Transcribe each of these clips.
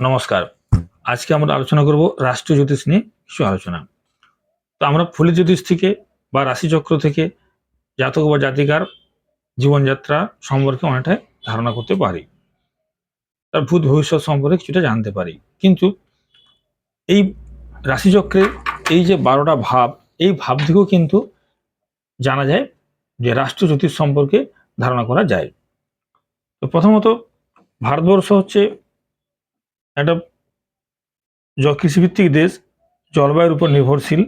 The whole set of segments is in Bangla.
নমস্কার। আজকে আমরা আলোচনা করব রাষ্ট্রীয় জ্যোতিষ নিয়ে কিছু আলোচনা। তো আমরা ফলি জ্যোতিষ থেকে বা রাশিচক্র থেকে জাতক বা জাতিকার জীবনযাত্রা সম্পর্কে অনেকটাই ধারণা করতে পারি। তার ভূত ভবিষ্যৎ সম্পর্কে কিছুটা জানতে পারি। কিন্তু এই রাশিচক্রের এই যে বারোটা ভাব, এই ভাব থেকেও কিন্তু জানা যায় যে রাষ্ট্রীয় জ্যোতিষ সম্পর্কে ধারণা করা যায়। তো প্রথমত ভারতবর্ষ হচ্ছে একটা কৃষিভিত্তিক দেশ জলবায়ুর উপর নির্ভরশীল।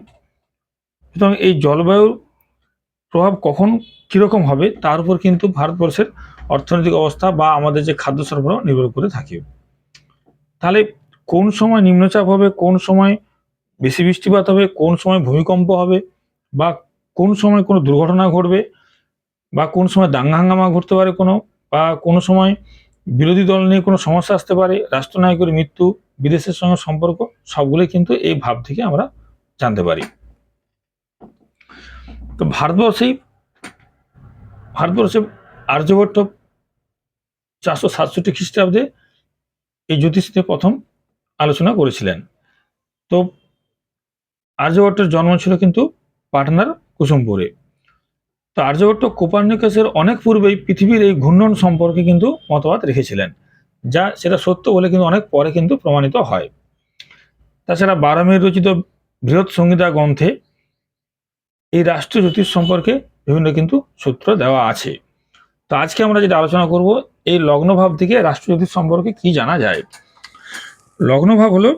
সুতরাং এই জলবায়ুর প্রভাব কখন কীরকম হবে, তার উপর কিন্তু ভারতবর্ষের অর্থনৈতিক অবস্থা বা আমাদের যে খাদ্য সরবরাহ নির্ভর করে থাকে। তাহলে কোন সময় নিম্নচাপ হবে, কোন সময় বেশি বৃষ্টিপাত হবে, কোন সময় ভূমিকম্প হবে, বা কোন সময় কোনো দুর্ঘটনা ঘটবে, বা কোন সময় দাঙ্গা হাঙ্গামা ঘটতে পারে কোনো, বা কোনো সময় বিরোধী দল নিয়ে কোনো সমস্যা আসতে পারে, রাষ্ট্রনায়কের মৃত্যু, বিদেশের সঙ্গে সম্পর্ক, সবগুলোই কিন্তু এই ভাব থেকে আমরা জানতে পারি। তো ভারতবর্ষেই, ভারতবর্ষে আর্যভট্ট চারশো সাতষট্টি খ্রিস্টাব্দে এই জ্যোতিষ নিয়ে প্রথম আলোচনা করেছিলেন। তো আর্যভট্টের জন্ম ছিল কিন্তু পাটনার কুসুমপুরে। তো আর্যভট্ট কোপার্নিকাসের অনেক পূর্বেই পৃথিবীর এই ঘূর্ণন সম্পর্কে কিন্তু মতবাদ রেখেছিলেন, যা সেটা সত্য বলে কিন্তু অনেক পরে কিন্তু প্রমাণিত হয়। তাছাড়া বারামের রচিত বৃহৎ সংহিতা গ্রন্থে এই রাষ্ট্রীয় জ্যোতিষ সম্পর্কে বিভিন্ন কিন্তু সূত্র দেওয়া আছে। তো আজকে আমরা যেটা আলোচনা করব, এই লগ্নভাব থেকে রাষ্ট্রীয় জ্যোতিষ সম্পর্কে কি জানা যায়? লগ্নভাব হলো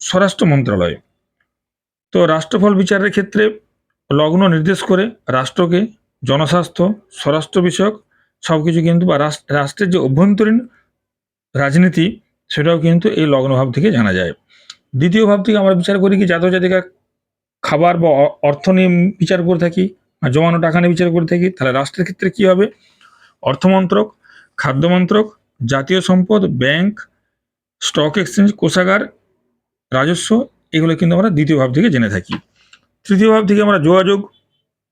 স্বরাষ্ট্র মন্ত্রণালয়। তো রাষ্ট্রফল বিচারের ক্ষেত্রে লগ্ন নির্দেশ করে রাষ্ট্রকে জনস্বাস্থ্য, স্বরাষ্ট্র বিষয়ক সব কিছু কিন্তু বা রাষ্ট্রের যে অভ্যন্তরীণ রাজনীতি, সেটাও কিন্তু এই লগ্নভাব থেকে জানা যায়। দ্বিতীয় ভাব থেকে আমরা বিচার করি কি জাতক জাতিকা খাবার বা অর্থ নিয়ে বিচার করে থাকি আর জমানো টাকা নিয়ে বিচার করে থাকি, তাহলে রাষ্ট্রের ক্ষেত্রে কি হবে? অর্থমন্ত্রক, খাদ্যমন্ত্রক, জাতীয় সম্পদ, ব্যাংক, স্টক এক্সচেঞ্জ, কোষাগার, রাজস্ব, এগুলো কিন্তু আমরা দ্বিতীয় ভাব থেকে জেনে থাকি। তৃতীয় ভাব থেকে আমরা যোগাযোগ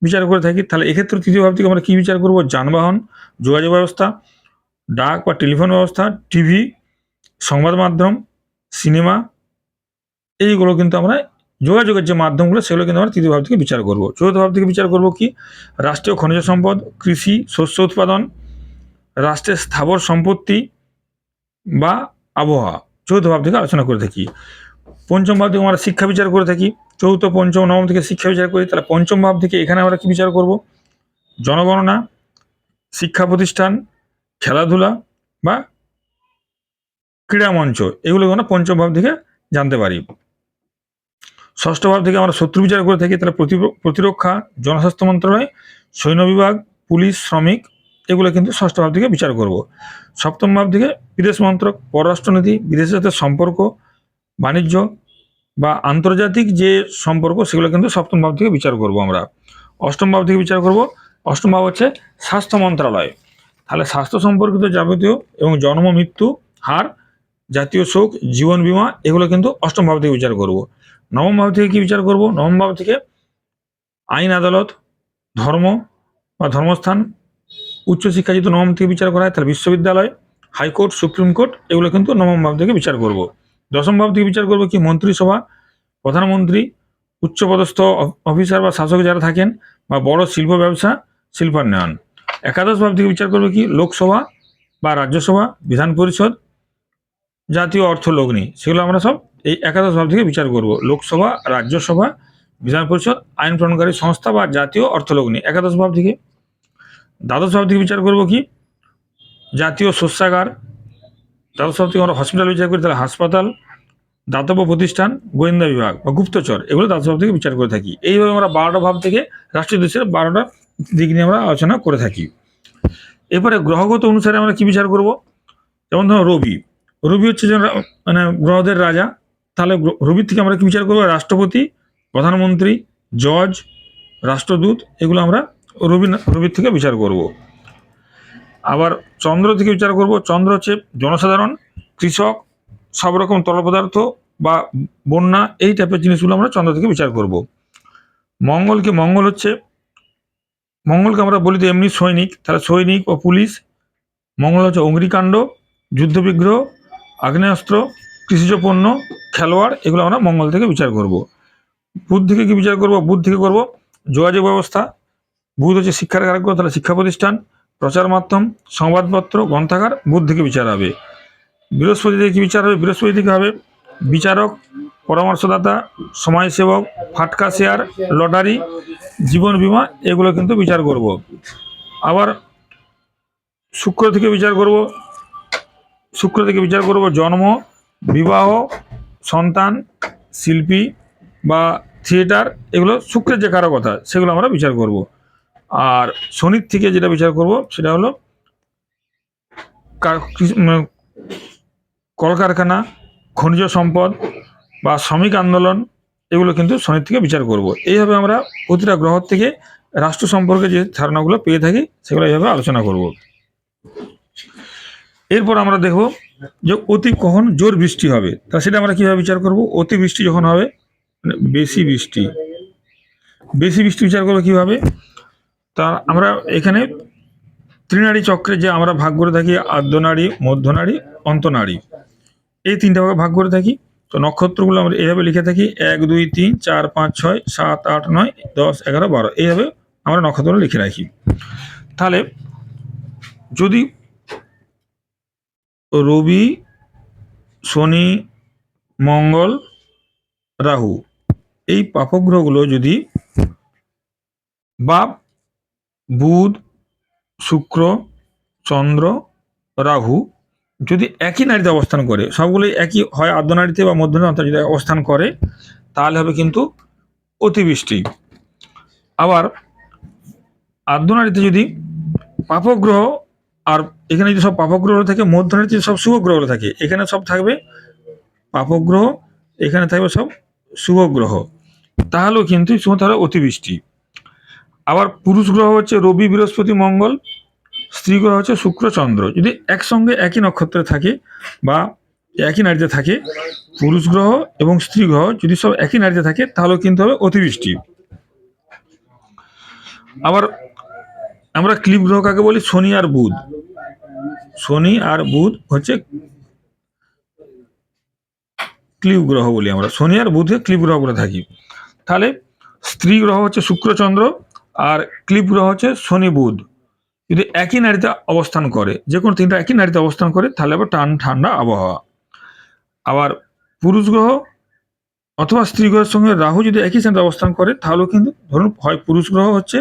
বিচার করে থাকি, তাহলে এক্ষেত্রে তৃতীয় ভাব থেকে আমরা কি বিচার করব? যানবাহন, যোগাযোগ ব্যবস্থা, ডাক বা টেলিফোন ব্যবস্থা, টিভি, সংবাদ মাধ্যম, সিনেমা, এইগুলো কিন্তু আমরা যোগাযোগের যে মাধ্যমগুলো, সেগুলো কিন্তু আমরা তৃতীয় ভাব থেকে বিচার করব। চতুর্থ ভাব থেকে বিচার করব কি? রাষ্ট্রীয় খনিজ সম্পদ, কৃষি, শস্য উৎপাদন, রাষ্ট্রের স্থাবর সম্পত্তি বা আবহাওয়া। চতুর্থ ভাব থেকে আলোচনা করে থাকি। পঞ্চম ভাব থেকে আমরা শিক্ষা বিচার করে থাকি। চতুর্থ, পঞ্চম, নবম থেকে শিক্ষা বিচার করি, তাহলে পঞ্চম ভাব থেকে এখানে আমরা কি বিচার করব? জনগণনা, শিক্ষা প্রতিষ্ঠান, খেলাধুলা বা ক্রীড়া মঞ্চ এগুলো আমরা পঞ্চম ভাব থেকে জানতে পারি। ষষ্ঠ ভাব থেকে আমরা শত্রু বিচার করে থাকি, তাহলে প্রতি- প্রতিরক্ষা, জনস্বাস্থ্য মন্ত্রণালয়, সৈন্য বিভাগ, পুলিশ, শ্রমিক, এগুলো কিন্তু ষষ্ঠ ভাব থেকে বিচার করব। সপ্তম ভাব থেকে বিদেশ মন্ত্রক পররাষ্ট্রনীতি বিদেশের সাথে সম্পর্ক, বাণিজ্য বা আন্তর্জাতিক যে সম্পর্ক, সেগুলো কিন্তু সপ্তম ভাব থেকে বিচার করব আমরা। অষ্টম ভাব থেকে বিচার করব। অষ্টম ভাব হচ্ছে স্বাস্থ্য মন্ত্রণালয় তাহলে স্বাস্থ্য সম্পর্কিত যাবতীয় এবং জন্ম, মৃত্যু, হার, জাতীয় শোক, জীবন বীমা, এগুলো কিন্তু অষ্টম ভাব থেকে বিচার করব। নবম ভাব থেকে কি বিচার করব? নবম ভাব থেকে আইন, আদালত, ধর্ম বা ধর্মস্থান, উচ্চশিক্ষা যেহেতু নবম থেকে বিচার করা হয়, তাহলে বিশ্ববিদ্যালয়, হাইকোর্ট, সুপ্রিম কোর্ট, এগুলো কিন্তু নবম ভাব থেকে বিচার করব। দশম ভাব থেকে বিচার করব কি মন্ত্রিসভা, প্রধানমন্ত্রী, উচ্চপদস্থ অফ- অফিসার বা শাসক যারা থাকেন বা বড় শিল্প ব্যবসা, শিল্পান্বয়ন। একাদশ ভাব থেকে বিচার করবে কি লোকসভা বা রাজ্যসভা, বিধান পরিষদ, জাতীয় অর্থ লগ্নি সেগুলো আমরা সব এই একাদশ ভাব থেকে বিচার করব। লোকসভা, রাজ্যসভা, বিধান পরিষদ, আইন প্রণয়নকারী সংস্থা বা জাতীয় অর্থলগ্নি, একাদশ ভাব থেকে। দ্বাদশ ভাব থেকে বিচার করব কি জাতীয় শস্যাগার দ্বাদশ ভাব থেকে আমরা হসপিটাল বিচার করি, তাহলে হাসপাতাল, দাতব্য প্রতিষ্ঠান, গোয়েন্দা বিভাগ বা গুপ্তচর, এগুলো ভাব থেকে বিচার করে থাকি। এইভাবে আমরা বারোটা ভাব থেকে রাষ্ট্রীয় দেশের বারোটা দিক নিয়ে আমরা আলোচনা করে থাকি। এরপরে গ্রহগত অনুসারে আমরা কি বিচার করব? যেমন ধরো রবি। রবি হচ্ছে মানে গ্রহদের রাজা। তাহলে রবির থেকে আমরা কি বিচার করব? রাষ্ট্রপতি, প্রধানমন্ত্রী, জজ, রাষ্ট্রদূত, এগুলো আমরা রবি রবির থেকে বিচার করব। আবার চন্দ্র থেকে বিচার করব। চন্দ্র হচ্ছে জনসাধারণ, কৃষক, সব রকম তরল পদার্থ বা বন্যা, এই টাইপের জিনিসগুলো আমরা চন্দ্র থেকে বিচার করব। মঙ্গলকে মঙ্গল হচ্ছে, মঙ্গলকে আমরা বলি তো এমনি সৈনিক, তাহলে সৈনিক ও পুলিশ, মঙ্গল হচ্ছে অগ্নিকাণ্ড, যুদ্ধবিগ্রহ, আগ্নেয়াস্ত্র, কৃষিজ পণ্য, খেলোয়াড়, এগুলো আমরা মঙ্গল থেকে বিচার করব। বুধ থেকে কি বিচার করব? বুধ থেকে করব যোগাযোগ ব্যবস্থা। বুধ হচ্ছে শিক্ষার কারক তাহলে শিক্ষা প্রতিষ্ঠান। প্রচার মাধ্যম সংবাদপত্র, গ্রন্থাগার বুধ থেকে বিচার হবে। বৃহস্পতি থেকে বিচার হবে? বৃহস্পতি থেকে হবে? বিচারক, পরামর্শদাতা, সমাজসেবক, ফাটকা শেয়ার, লটারি, জীবন বীমা, এগুলো কিন্তু বিচার করব। আবার শুক্র থেকে বিচার করব। শুক্র থেকে বিচার করব জন্ম, বিবাহ, সন্তান, শিল্পী বা থিয়েটার, এগুলো শুক্রের যে কারও কথা, সেগুলো আমরা বিচার করব। আর শনির থেকে যেটা বিচার করব সেটা হলো কলকারখানা, খনিজ সম্পদ বা শ্রমিক আন্দোলন, এগুলো কিন্তু শনির থেকে বিচার করব। এইভাবে আমরা প্রতিটা গ্রহ থেকে রাষ্ট্র সম্পর্কে যে ধারণাগুলো পেয়ে থাকি, সেগুলো এইভাবে আলোচনা করব। এরপর আমরা দেখব যে অতি কখন জোর বৃষ্টি হবে। তা সেটা আমরা কীভাবে বিচার করব? অতি বৃষ্টি যখন হবে মানে বেশি বৃষ্টি। বেশি বৃষ্টি বিচার করব কীভাবে? তা আমরা এখানে ত্রিনাড়ি চক্রে যে আমরা ভাগ করে থাকি আদ্যনাড়ি মধ্যনাড়ি অন্তনাড়ি এই তিনটা ভাগে ভাগ করে থাকি। তো নক্ষত্রগুলো আমরা এইভাবে লিখে থাকি। এক, দুই, তিন, চার, পাঁচ, ছয়, সাত, আট, নয়, দশ, এগারো, বারো। এইভাবে আমরা নক্ষত্রগুলো লিখে রাখি। তাহলে যদি রবি, শনি, মঙ্গল, রাহু এই পাপগ্রহগুলো যদি বা বুধ, শুক্র, চন্দ্র, রাহু যদি একই নারীতে অবস্থান করে, সবগুলোই একই হয় আর্ধনারীতে বা মধ্যনারীতে যদি অবস্থান করে, তাহলে হবে কিন্তু অতিবৃষ্টি। আবার আর্ধনারীতে যদি পাপগ্রহ আর এখানে যদি সব পাপগ্রহ থাকে মধ্যনারীতে সব শুভ গ্রহ থাকে, এখানে সব থাকবে পাপগ্রহ, এখানে থাকবে সব শুভ গ্রহ তাহলেও কিন্তু তাহলে অতিবৃষ্টি। আবার পুরুষ গ্রহ হচ্ছে রবি, বৃহস্পতি, মঙ্গল, স্ত্রী গ্রহ হচ্ছে শুক্র, চন্দ্র। যদি একসঙ্গে একই নক্ষত্রে থাকে বা একই নারীতে থাকে, পুরুষ গ্রহ এবং স্ত্রী গ্রহ যদি সব একই নারীতে থাকে তাহলেও কিন্তু হবে অতিবৃষ্টি। আবার আমরা ক্লিপ গ্রহ কাকে বলি শনি আর বুধ। শনি আর বুধ হচ্ছে ক্লিপ গ্রহ বলি আমরা। শনি আর বুধে ক্লিপ গ্রহ বলে থাকি। তাহলে স্ত্রী গ্রহ হচ্ছে শুক্র, চন্দ্র আর ক্লিপ গ্রহ হচ্ছে শনি বুধ। যদি একই নারীতে অবস্থান করে যে কোনো তিনটা একই নারীতে অবস্থান করে, তাহলে আবার টান, ঠান্ডা আবহাওয়া। আবার পুরুষ গ্রহ অথবা স্ত্রী গ্রহের সঙ্গে রাহু যদি একই স্থানে অবস্থান করে, তাহলেও কিন্তু ধরুন হয় পুরুষ গ্রহ হচ্ছে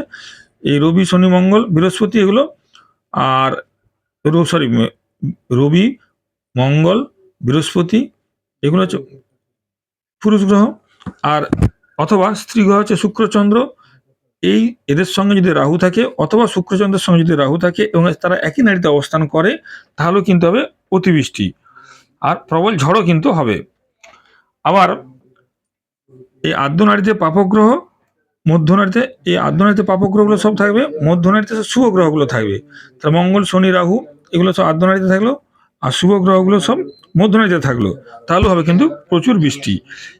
এই রবি, শনি, মঙ্গল, বৃহস্পতি এগুলো, আর সরি রবি, মঙ্গল, বৃহস্পতি এগুলো হচ্ছে পুরুষ গ্রহ, আর অথবা স্ত্রী গ্রহ হচ্ছে শুক্র, চন্দ্র এই এদের সঙ্গে যদি রাহু থাকে অথবা শুক্রচন্দ্রের সঙ্গে যদি রাহু থাকে এবং তারা একই নারীতে অবস্থান করে, তাহলেও কিন্তু হবে অতিবৃষ্টি। আর প্রবল ঝড়ও কিন্তু হবে। আবার এই আদ্য নারীতে পাপগ্রহ, মধ্য নারীতে এই আদ্য নারীতে পাপগ্রহগুলো সব থাকবে, মধ্য নারীতে শুভ গ্রহগুলো থাকবে। তার মঙ্গল, শনি, রাহু, এগুলো সব আদ্য নারীতে থাকল, আর শুভ গ্রহগুলো সব মধ্য নারীতে থাকল। তাহলেও হবে কিন্তু প্রচুর বৃষ্টি।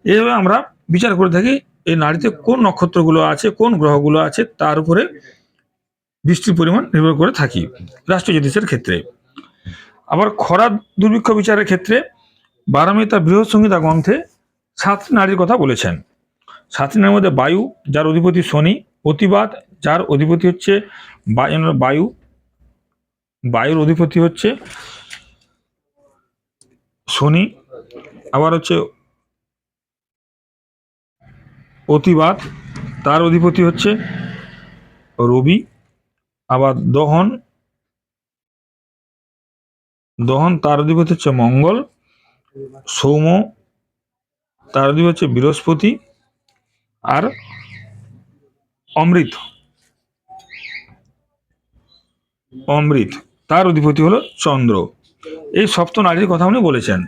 এইভাবে আমরা বিচার করে থাকি এই নারীতে কোন নক্ষত্রগুলো আছে, কোন গ্রহগুলো আছে, তার উপরে বৃষ্টির পরিমাণ নির্ভর করে থাকি রাষ্ট্র জ্যোতিষের ক্ষেত্রে। আবার খরা দুর্ভিক্ষ বিচারের ক্ষেত্রে বারামিতা বৃহৎ সংহিতা গ্রন্থে সাতটি নারীর কথা বলেছেন। সাতটি নারীর মধ্যে বায়ু, যার অধিপতি শনি, অতিবাদ, যার অধিপতি হচ্ছে বায়ু, বায়ুর অধিপতি হচ্ছে শনি, আবার হচ্ছে অতিবাদ তার অধিপতি হচ্ছে রবি, আবার দহন। দহন, তার অধিপতি হচ্ছে মঙ্গল। সৌম, তার অধিপতি হচ্ছে বৃহস্পতি। আর অমৃত। অমৃত, তার অধিপতি হলো চন্দ্র। এই সপ্ত নারীর কথা উনি বলেছেন।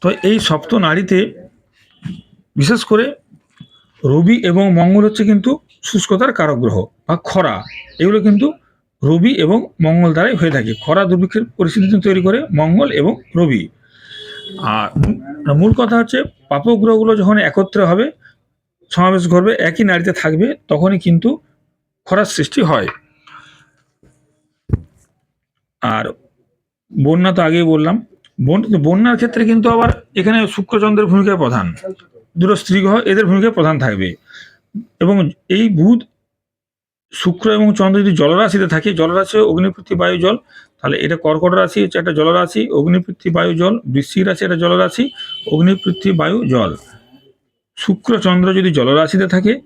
তো এই সপ্ত নারীতে বিশেষ করে রবি এবং মঙ্গল হচ্ছে কিন্তু শুষ্কতার কারক গ্রহ বা খরা। এগুলো কিন্তু রবি এবং মঙ্গল দ্বারাই হয়ে থাকে। খরা দুর্ভিক্ষের পরিস্থিতি তৈরি করে মঙ্গল এবং রবি। আর মূল- কথা হচ্ছে পাপগ্রহগুলো যখন একত্রে হবে, সমাবেশ করবে একই নারীতে থাকবে, তখনই কিন্তু খরার সৃষ্টি হয়। আর বন্যা তো আগেই বললাম। বন- বন্যার ক্ষেত্রে কিন্তু আবার এখানে শুক্রচন্দ্রের ভূমিকা প্রধান। দুটো স্ত্রী গ্রহ এদের ভূমিকা প্রধান থাকবে। এবং এই বুধ, শুক্র এবং চন্দ্র যদি জলরাশিতে থাকে জলরাশি অগ্নিপৃথ্বী বায়ু জল, তাহলে এটা কর্কট রাশি হচ্ছে একটা জলরাশি, অগ্নিপৃথ্বী বায়ু জল, বৃশ্চিক রাশি একটা জলরাশি, অগ্নিপৃথ্বী বায়ু জল। শুক্র, চন্দ্র যদি জলরাশিতে থাকে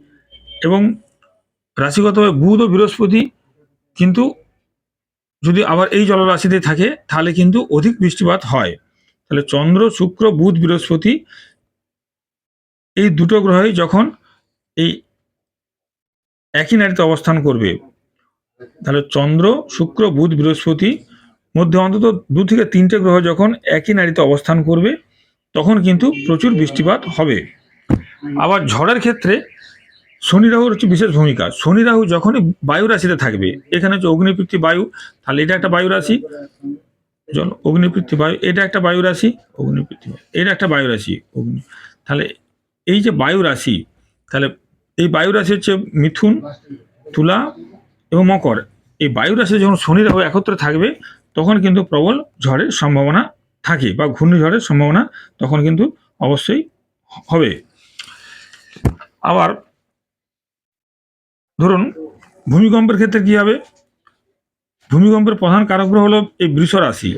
এবং রাশিগতভাবে বুধ ও বৃহস্পতি কিন্তু যদি আবার এই জলরাশিতে থাকে, তাহলে কিন্তু অধিক বৃষ্টিপাত হয়। তাহলে চন্দ্র, শুক্র, বুধ, বৃহস্পতি এই দুটো গ্রহই যখন এই একই নারীতে অবস্থান করবে, তাহলে চন্দ্র, শুক্র, বুধ, বৃহস্পতি মধ্যে অন্তত দু থেকে তিনটে গ্রহ যখন একই নারীতে অবস্থান করবে, তখন কিন্তু প্রচুর বৃষ্টিপাত হবে। আবার ঝড়ের ক্ষেত্রে শনি রাহুর হচ্ছে বিশেষ ভূমিকা। শনি রাহু যখনই বায়ু রাশিতে থাকবে, এখানে হচ্ছে অগ্নিপৃথ্বী বায়ু, তাহলে এটা একটা বায়ু রাশি। জল অগ্নিপৃথ্বী বায়ু, এটা একটা বায়ু রাশি অগ্নিপৃথ্বী বায়ু, এটা একটা বায়ু রাশি। অগ্নি, তাহলে এই যে বায়ু রাশি তাহলে এই বায়ু রাশি হচ্ছে মিথুন, তুলা এবং মকর। এই বায়ু রাশি যখন শনি রাহু একত্রে থাকবে, তখন কিন্তু প্রবল ঝড়ের সম্ভাবনা থাকে বা ঘূর্ণিঝড়ের সম্ভাবনা তখন কিন্তু অবশ্যই হবে। আবার ধরুন, ভূমিকম্পের ক্ষেত্রে কি হবে? ভূমিকম্পের প্রধান কারক গ্রহ হলো এই বৃষ রাশি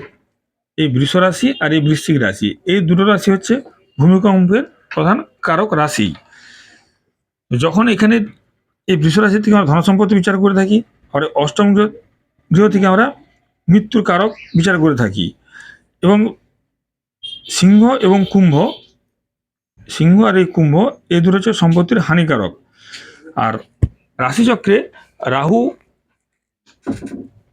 এই বৃষ রাশি আর এই বৃশ্চিক রাশি, এই দুটো রাশি হচ্ছে ভূমিকম্পের প্রধান কারক রাশি। যখন এখানে এই বৃষ রাশি থেকে আমরা ধনসম্পত্তি বিচার করে থাকি আর অষ্টম গৃহ থেকে আমরা মৃত্যুর কারক বিচার করে থাকি। এবং সিংহ এবং কুম্ভ, সিংহ আর এই কুম্ভ এই দুটো হচ্ছে সম্পত্তির হানিকারক। আর রাশিচক্রে রাহু,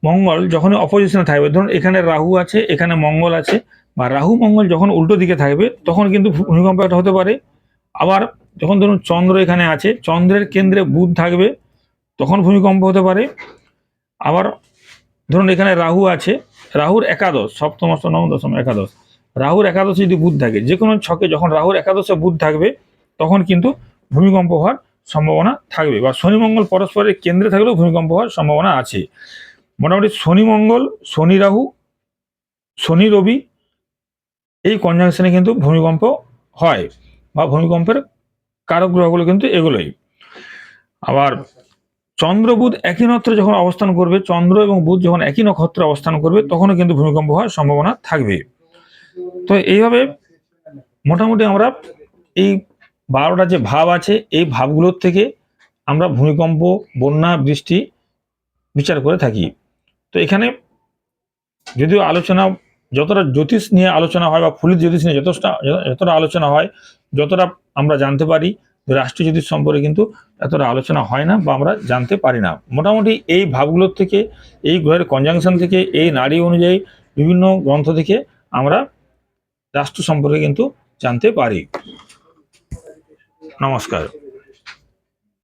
মঙ্গল যখন অপোজিশনে থাকবে, ধরুন এখানে রাহু আছে, এখানে মঙ্গল আছে বা রাহু মঙ্গল যখন উল্টো দিকে থাকবে, তখন কিন্তু ভূমিকম্প একটা হতে পারে। আবার যখন ধরুন চন্দ্র এখানে আছে, চন্দ্রের কেন্দ্রে বুধ থাকবে, তখন ভূমিকম্প হতে পারে। আবার ধরুন এখানে রাহু আছে, রাহুর একাদশ, সপ্তম, অষ্টম, নবম, দশম একাদশ। রাহুর একাদশে যদি বুধ থাকে, যে কোনো ছকে যখন রাহুর একাদশে বুধ থাকবে, তখন কিন্তু ভূমিকম্প হওয়ার সম্ভাবনা থাকবে। বা শনি, মঙ্গল পরস্পরের কেন্দ্রে থাকলেও ভূমিকম্প হওয়ার সম্ভাবনা আছে। মোটামুটি শনি, মঙ্গল, শনি, রাহু, শনি, রবি এই কনজাংশনে কিন্তু ভূমিকম্প হয় বা ভূমিকম্পের কারক গ্রহগুলো কিন্তু এগুলোই। আবার চন্দ্র বুধ একই নক্ষত্রে যখন অবস্থান করবে, চন্দ্র এবং বুধ যখন একই নক্ষত্রে অবস্থান করবে, তখনও কিন্তু ভূমিকম্প হওয়ার সম্ভাবনা থাকবে। তো এইভাবে মোটামুটি আমরা এই বারোটা যে ভাব আছে, এই ভাবগুলোর থেকে আমরা ভূমিকম্প, বন্যা, বৃষ্টি বিচার করে থাকি। তো এখানে যদিও আলোচনা যতটা জ্যোতিষ নিয়ে আলোচনা হয় বা ফুলিত জ্যোতিষ নিয়ে যতটা যতটা আলোচনা হয়, যতটা আমরা জানতে পারি রাষ্ট্রীয় জ্যোতিষ সম্পর্কে কিন্তু এতটা আলোচনা হয় না বা আমরা জানতে পারি না। মোটামুটি এই ভাবগুলোর থেকে, এই গ্রহের কনজাংশন থেকে, এই নারী অনুযায়ী বিভিন্ন গ্রন্থ থেকে আমরা রাষ্ট্র সম্পর্কে কিন্তু জানতে পারি। নমস্কার।